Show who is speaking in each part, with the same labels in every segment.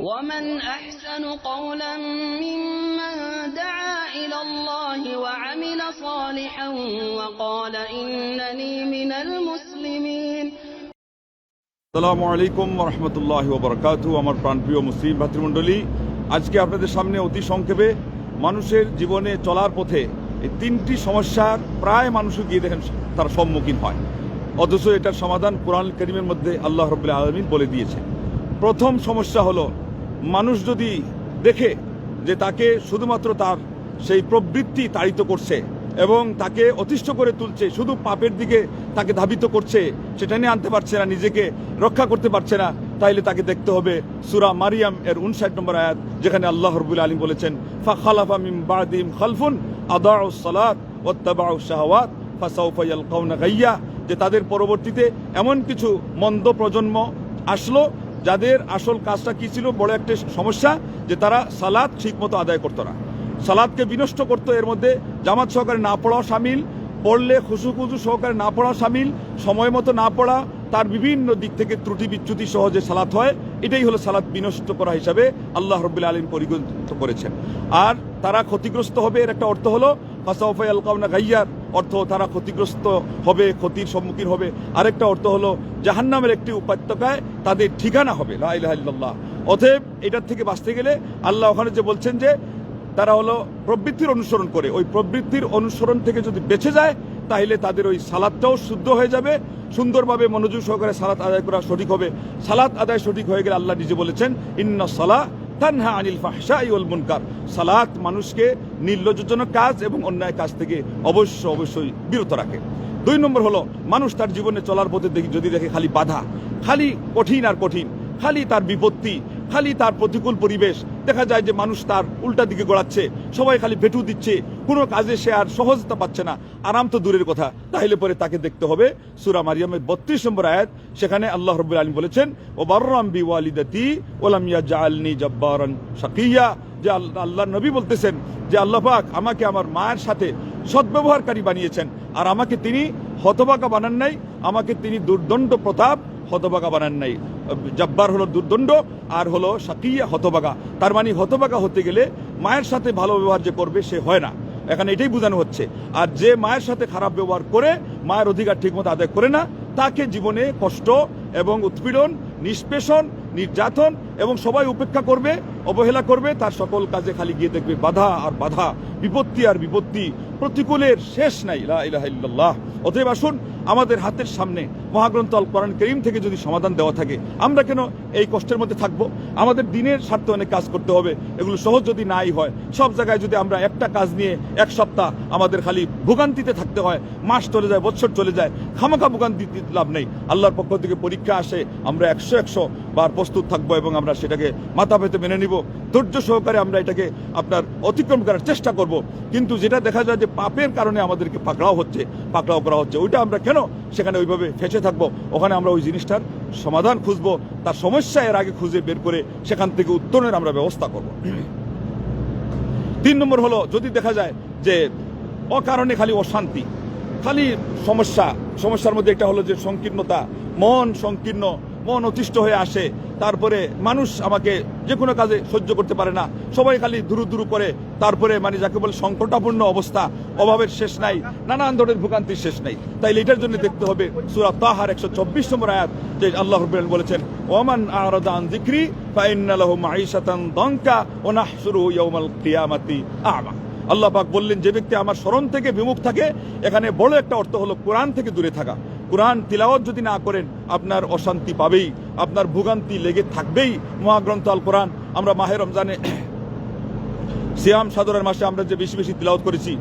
Speaker 1: ومن أحسن قولا ممن دعا إلى الله وعمل صالحا وقال إنني من المسلمين
Speaker 2: আসসালামু আলাইকুম রহমতুল্লাহ বরকাতু আমার প্রাণপ্রিয় মুসলিম ভাতৃমণ্ডলী আজকে আপনাদের সামনে অতি সংক্ষেপে মানুষের জীবনে চলার পথে এই তিনটি সমস্যার প্রায় মানুষও গিয়ে দেখেন তার সম্মুখীন হয় অথচ এটার সমাধান কোরআন করিমের মধ্যে আল্লাহ রবুল্লা আলমিন বলে দিয়েছে প্রথম সমস্যা হলো মানুষ যদি দেখে যে তাকে শুধুমাত্র তার সেই প্রবৃত্তি তাড়িত করছে এবং তাকে অতিষ্ঠ করে তুলছে, শুধু পাপের দিকে তাকে ধাবিত করছে, সেটা নিয়ে আনতে পারছে না, নিজেকে রক্ষা করতে পারছে না, তাইলে তাকে দেখতে হবে সুরা মারিয়াম এর উনষাট নম্বর আয়াত, যেখানে আল্লাহ রবুল আলী বলেছেন ফা খালাফা মিম বাদিম খালফুন আদাউ সালাত ওয়াত্তাবাউ শাহওয়াত, ফাসাউফা ইয়ালকাউনা গাইয়া, যে তাদের পরবর্তীতে এমন কিছু মন্দ প্রজন্ম আসলো যাদের আসল কাজটা কি ছিল, বড় একটা সমস্যা যে তারা সালাদ ঠিকমতো আদায় করতো না। সালাদকে বিনষ্ট করতো, এর মধ্যে জামাত সহকারে না পড়াও সামিল, পড়লে খুশু খুশু সহকারে না পড়া সামিল, সময় মতো না পড়া, তার বিভিন্ন দিক থেকে ত্রুটি বিচ্যুতি সহজে সালাত হয়। এটাই হলো সালাদ বিনষ্ট করা হিসাবে আল্লাহ রবিল্লা আলীম পরিগণিত করেছেন। আর তারা ক্ষতিগ্রস্ত হবে, এর একটা অর্থ হলো, ফাসাউফাই আলকাউনা গাইয়ার অর্থ, তারা ক্ষতিগ্রস্ত হবে, ক্ষতির সম্মুখীন হবে। আরেকটা অর্থ হলো, জাহান্নামের একটি উপত্যকায় তাদের ঠিকানা হবে, লা ইলাহা ইল্লাল্লাহ। অতএব এটার থেকে বাঁচতে গেলে আল্লাহ ওখানে যে বলছেন যে, তারা হলো প্রবৃত্তির অনুসরণ করে। ওই প্রবৃত্তির অনুসরণ থেকে যদি বেঁচে যায়, তাহলে তাদের ওই সালাদটাও শুদ্ধ হয়ে যাবে, সুন্দরভাবে মনোযোগ সহকারে সালাত আদায় করা সঠিক হবে। সালাত আদায় সঠিক হয়ে গেলে আল্লাহ নিজে বলেছেন, ইন্না সালা তানহা আনিল ফাহশা ইউল মুনকার। সালাত মানুষকে নির্লজ্জনক কাজ এবং অন্যায় কাজ থেকে অবশ্য অবশ্যই বিরত রাখে। দুই নম্বর হলো, মানুষ তার জীবনে চলার পথে যদি দেখে খালি বাধা, খালি কঠিন আর কঠিন, খালি তার বিপত্তি খালি তার প্রতিকূল পরিবেশ। দেখা যায় যে মানুষ তার উল্টা দিকে গড়াচ্ছে। সবাই খালি ভেটু দিচ্ছে। কোনো কাজে সে আর সহজতা পাচ্ছে না। আরাম তো দূরের কথা। তাহলে পরে তাকে দেখতে হবে সুরা মারিয়ামের বত্রিশ নম্বর আয়াত। সেখানে আল্লাহ রব্বুল আলম বলেছেন ও বার্রাম বি ওয়ালিদাতি ওলামিয়া জব্বারান শাকিয়া। যে আল্লাহ নবী বলতেছেন যে, আল্লাহ পাক আমাকে আমার মায়ের সাথে সদ্ব্যবহারকারী বানিয়েছেন। আর আমাকে তিনি হতবাকা বানান নাই। আমাকে তিনি দুর্দণ্ড প্রতাপ হতবাগা বানান নাই। জব্বার হলো দুর্দণ্ড আর হলো সাকিয়া হতবাগা। তার মানে হতবাগা হতে গেলে মায়ের সাথে ভালো ব্যবহার যে করবে সে হয় না। এখানে এটাই বোঝানো হচ্ছে। আর যে মায়ের সাথে খারাপ ব্যবহার করে মায়ের অধিকার ঠিকমতো আদায় করে না, তাকে জীবনে কষ্ট এবং উৎপীড়ন, নিষ্পেষণ নির্যাতন এবং সবাই উপেক্ষা করবে, অবহেলা করবে, তার সকল কাজে খালি গিয়ে দেখবে বাধা আর বাধা, বিপত্তি আর বিপত্তি, প্রতিকূলের শেষ নাই ইল্লাল্লাহ। অতএব আসুন, আমাদের হাতের সামনে মহাগ্রন্থ আল কোরআন করিম থেকে যদি সমাধান দেওয়া থাকে, আমরা কেন এই কষ্টের মধ্যে থাকব? আমাদের দিনের স্বার্থে অনেক কাজ করতে হবে। এগুলো সহজ যদি নাই হয়, সব জায়গায় যদি আমরা একটা কাজ নিয়ে এক সপ্তাহ আমাদের খালি ভোগান্তিতে থাকতে হয়, মাস চলে যায়, বছর চলে যায়, খামাখা ভোগান্তি লাভ নেই। আল্লাহর পক্ষ থেকে পরীক্ষা আসে, আমরা একশো একশো বার প্রস্তুত থাকব এবং আমরা সেটাকে মাথা পেতে মেনে নিব। ধৈর্য সহকারে আমরা এটাকে আপনার অতিক্রম করার চেষ্টা করব। কিন্তু যেটা দেখা যায় যে পাপের কারণে আমাদেরকে পাকড়াও হচ্ছে, পাকড়াও করা হচ্ছে, ওইটা আমরা কেন সেখানে ওইভাবে ফেঁসে থাকব? ওখানে আমরা ওই জিনিসটার সমাধান খুঁজব, তার সমস্যা এর আগে খুঁজে বের করে সেখান থেকে উত্তরণের আমরা ব্যবস্থা করব। তিন নম্বর হলো, যদি দেখা যায় যে অকারণে খালি অশান্তি, খালি সমস্যা, সমস্যার মধ্যে একটা হলো যে সংকীর্ণতা, মন সংকীর্ণ মন অতিষ্ঠ হয়ে আসে। তারপরে মানুষ আমাকে যে কোনো কাজে সহ্য করতে পারে না। সবাই খালি দুরু দুরু করে। তারপরে মানে যাকে বলে সংকটাপূর্ণ অবস্থা, অভাবের শেষ নাই, নানান ধরনের ভোগান্তির শেষ নাই। তাই এটার জন্য দেখতে হবে সুরা তাহার একশো চব্বিশ নম্বর আয়াত, যে আল্লাহ রব্বুল বলেছেন ওমান আরাদান যিকরি ফাইন্না লাহু মাঈশাতান দঙ্কা ওয়া নাহশুরুহু ইয়াওমাল কিয়ামাতি আ'মা। আল্লাহ পাক বললেন, যে ব্যক্তি আমার স্মরণ থেকে বিমুখ থাকে, এখানে বড় একটা অর্থ হলো কোরআন থেকে দূরে থাকা। কোরআন তিলাওয়াত যদি না করেন, আপনার অশান্তি পাবেই। আপনার ভোগান্তি লেগে থাকবেই মহাগ্রন্থ আল কোরআন। আমরা মাহে রমজানে সিয়াম সাদরের মাসে আমরা যে বেশি বেশি তিলাওয়াত করেছি,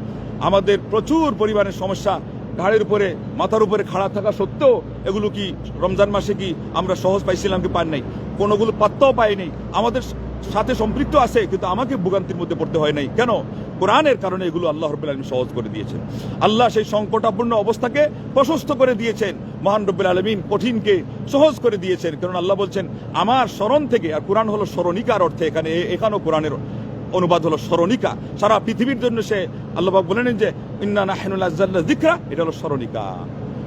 Speaker 2: আমাদের প্রচুর পরিমাণের সমস্যা। ঘাড়ের উপরে, মাথার উপরে খাড়া থাকা সত্ত্বেও এগুলো কি রমজান মাসে কি আমরা সহজ পাইছিলাম কি পান নাই? কোনোগুলো পাত্তাও পাই নাই আমাদের সাথে সম্পৃক্ত আছে, কিন্তু আমাকে ভোগান্তির মধ্যে পড়তে হয় নাই। কেন? কোরআনের কারণে এগুলো আল্লাহ রব্বুল আলমী সহজ করে দিয়েছেন। আল্লাহ সেই সংকটাপূর্ণ অবস্থাকে প্রশস্ত করে দিয়েছেন, মহান রব্বুল আলমিন কঠিনকে সহজ করে দিয়েছেন। কারণ আল্লাহ বলছেন, আমার স্মরণ থেকে, আর কোরআন হলো স্মরণিকার অর্থে, এখানে এখানেও কোরআনের অনুবাদ হলো স্মরণিকা। সারা পৃথিবীর জন্য সে আল্লাহ পাক বলে নেন যে, ইন্না নাহনুল আজ্জাল্লা যিকরা এটা হলো স্মরণিকা।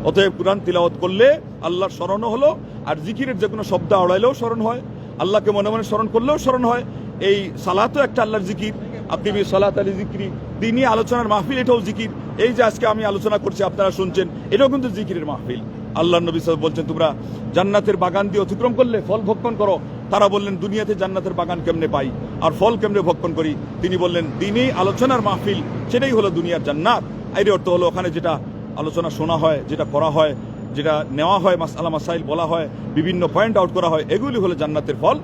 Speaker 2: অতএব কোরআন তিলাওয়াত করলে আল্লাহর স্মরণও হলো, আর জিকিরের যে কোনো শব্দ আড়াইলেও স্মরণ হয়। আল্লাহকে মনে মনে স্মরণ করলেও স্মরণ হয়। এই সালাতও একটা আল্লাহর জিকির আপনি বি সালাত আলী জিকিরি, দিনই আলোচনার মাহফিল, এটাও জিকির। এই যে আজকে আমি আলোচনা করছি, আপনারা শুনছেন, এটাও কিন্তু জিকিরের মাহফিল। আল্লাহ নবী সাহেব বলছেন, তোমরা জান্নাতের বাগান দিয়ে অতিক্রম করলে ফল ভক্ষণ করো। তারা বললেন, দুনিয়াতে জান্নাতের বাগান কেমনে পাই? আর ফল কেমনে ভক্ষণ করি? তিনি বললেন, দিনই আলোচনার মাহফিল, সেটাই হলো দুনিয়ার জান্নাত। এর অর্থ হলো, ওখানে যেটা আলোচনা শোনা হয়, যেটা করা হয়, যেটা নেওয়া হয় মাসালা মাসাইল বলা হয়, বিভিন্ন পয়েন্ট আউট করা হয়, এগুলি হলো জান্নাতের ফল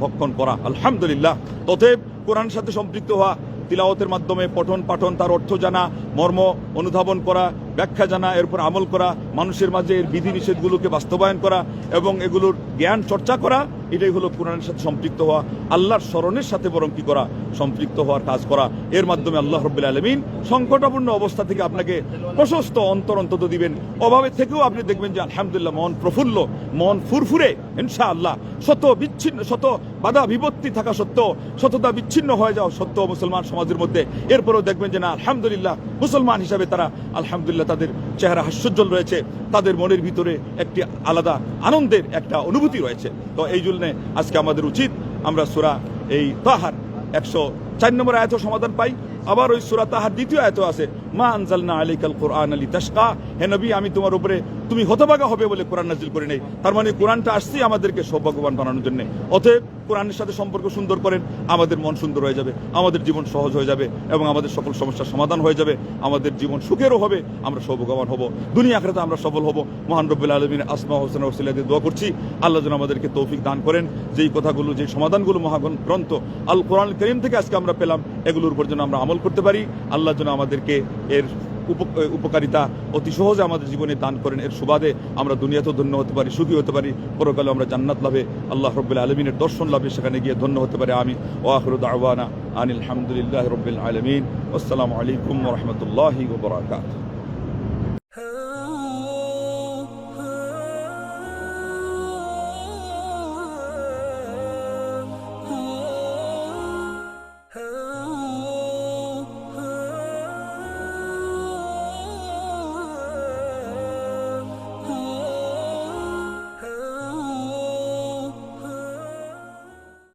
Speaker 2: ভক্ষণ করা। আলহামদুলিল্লাহ। তথেব কোরআন সাথে সম্পৃক্ত হওয়া তিলাওতের মাধ্যমে পঠন পাঠন, তার অর্থ জানা, মর্ম অনুধাবন করা, ব্যাখ্যা জানা এর এরপর আমল করা, মানুষের মাঝে এর বিধি নিষেধগুলোকে বাস্তবায়ন করা এবং এগুলোর জ্ঞান চর্চা করা এটাই হলো কোরআনের সাথে সম্পৃক্ত হওয়া, আল্লাহর স্মরণের সাথে বরং কি করা? সম্পৃক্ত হওয়ার কাজ করা। এর মাধ্যমে আল্লাহ রব্বুল আলমিন সংকটাপূর্ণ অবস্থা থেকে আপনাকে প্রশস্ত অন্তর অন্তত দিবেন। অভাবে থেকেও আপনি দেখবেন যে আলহামদুলিল্লাহ মন প্রফুল্ল, মন ফুরফুরে ইনশা আল্লাহ শত বিচ্ছিন্ন, শত বাধা বিপত্তি থাকা সত্ত্বেও শততা বিচ্ছিন্ন হয়ে যাওয়া সত্ত্বেও মুসলমান সমাজের মধ্যে এরপরেও দেখবেন যে না, আলহামদুলিল্লাহ মুসলমান হিসাবে তারা আলহামদুলিল্লাহ তাদের চেহারা হাস্যজ্জ্বল রয়েছে। তাদের মনের ভিতরে একটি আলাদা আনন্দের একটা অনুভূতি রয়েছে। তো এই জন্য আজকে আমাদের উচিত আমরা সুরা এই তাহার একশো চার নম্বর আয়ত সমাধান পাই। আবার ওই সুরা তাহার দ্বিতীয় আয়ত আছে, মা আনজালনা আলাইকাল কোরআন আলী তাসকা হে নবী, আমি তোমার উপরে, তুমি হতভাগা হবে বলে কোরআন নাজিল করে নেই। তার মানে কোরআনটা আসছি আমাদেরকে সৌভাগ্যবান বানানোর জন্য। অতএব কোরআনের সাথে সম্পর্ক সুন্দর করেন, আমাদের মন সুন্দর হয়ে যাবে, আমাদের জীবন সহজ হয়ে যাবে এবং আমাদের সকল সমস্যার সমাধান হয়ে যাবে, আমাদের জীবন সুখেরও হবে, আমরা সৌভাগ্যবান হব, দুনিয়া আখরাতে আমরা সফল হব। মহান রব্বুল আলমিন আসমা হোসেন ওসিলাদের দোয়া করছি, আল্লাহ যেন আমাদেরকে তৌফিক দান করেন, যেই কথাগুলো যে সমাধানগুলো মহাগ্রন্থ আল কোরআন করিম থেকে আজকে আমরা পেলাম, এগুলোর উপর যেন আমরা আমল করতে পারি, আল্লাহ যেন আমাদেরকে এর উপকারিতা অতি সহজে আমাদের জীবনে দান করেন। এর সুবাদে আমরা দুনিয়াতেও ধন্য হতে পারি, সুখী হতে পারি। পরকালে আমরা জান্নাত লাভে, আল্লাহ রব্বুল আলমিনের দর্শন লাভে সেখানে গিয়ে ধন্য হতে পারে। আমি ওয়াহরুদ আওয়ানা আনিল হামদুলিল্লাহ রব্বিল আলমিন। আসসালামু আলাইকুম রহমতুল্লাহি ওবরাকাত